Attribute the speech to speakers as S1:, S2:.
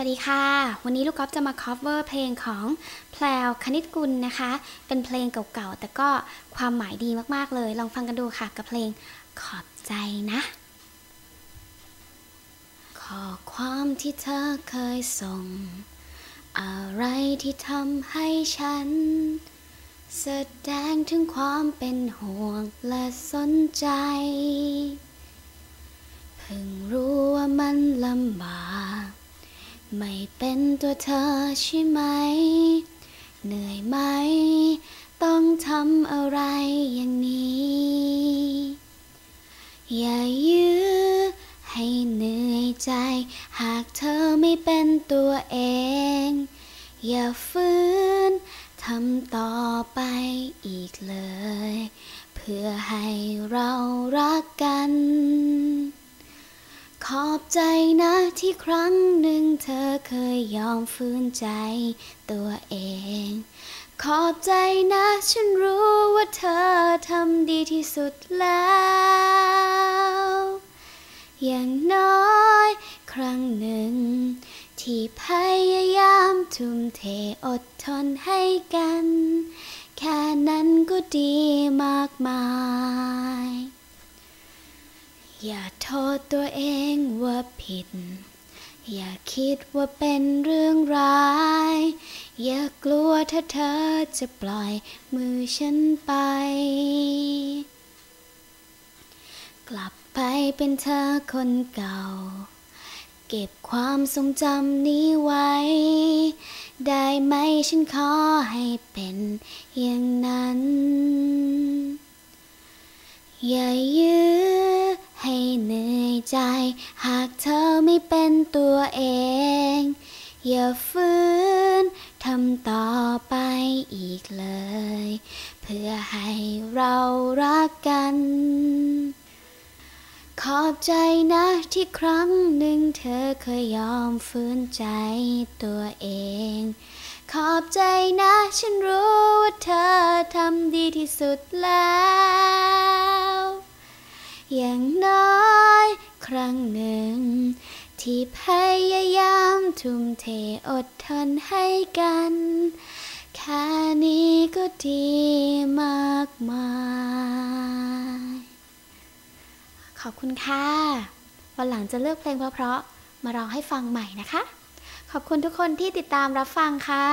S1: วัสดีค่ะ วันนี้ลูกกอล์ฟจะมา cover เพลงของแพลวคณิตกุลนะคะ เป็นเพลงเก่าๆ แต่ก็ความหมายดีมากๆเลย ลองฟังกันดูค่ะกับเพลงขอบใจนะ ขอความที่เธอเคยส่ง อะไรที่ทำให้ฉัน แสดงถึงความเป็นห่วงและสนใจ ตัวเธอใช่ไหม เหนื่อยไหม ต้องทำอะไรอย่างนี้ อย่ายื้อให้เหนื่อยใจ หากเธอไม่เป็นตัวเอง อย่าฝืนทำต่อไปอีกเลย เพื่อให้เรารักกัน ขอบใจนะที่ครั้งหนึ่งเธอเคยยอมฝืนใจตัวเอง ขอบใจนะฉันรู้ว่าเธอทำดีที่สุดแล้ว อย่างน้อยครั้งหนึ่ง ที่พยายามทุ่มเทอดทนให้กัน แค่นั้นก็ดีมากมาย อย่าโทษตัวเองว่าผิด อย่าคิดว่าเป็นเรื่องร้าย อย่ากลัวถ้าเธอจะปล่อยมือฉันไป กลับไปเป็นเธอคนเก่า เก็บความทรงจำนี้ไว้ ได้ไหมฉันขอให้เป็นอย่างนั้น อย่ายื้ ใจ หากเธอไม่เป็นตัวเอง อย่าฝืนทำต่อไปอีกเลย เพื่อให้เรารักกัน ขอบใจนะที่ครั้งหนึ่งเธอเคยยอมฝืนใจตัวเองขอบใจนะฉันรู้ว่าเธอทำดีที่สุดแล้ว อย่างน้อย ครั้งหนึ่ง ที่พยายามทุ่มเทอดทนให้กันแค่นี้ก็ดีมากมาย ขอบคุณค่ะ วันหลังจะเลือกเพลงเพราะๆมาร้องให้ฟังใหม่นะคะ ขอบคุณทุกคนที่ติดตามรับฟังค่ะ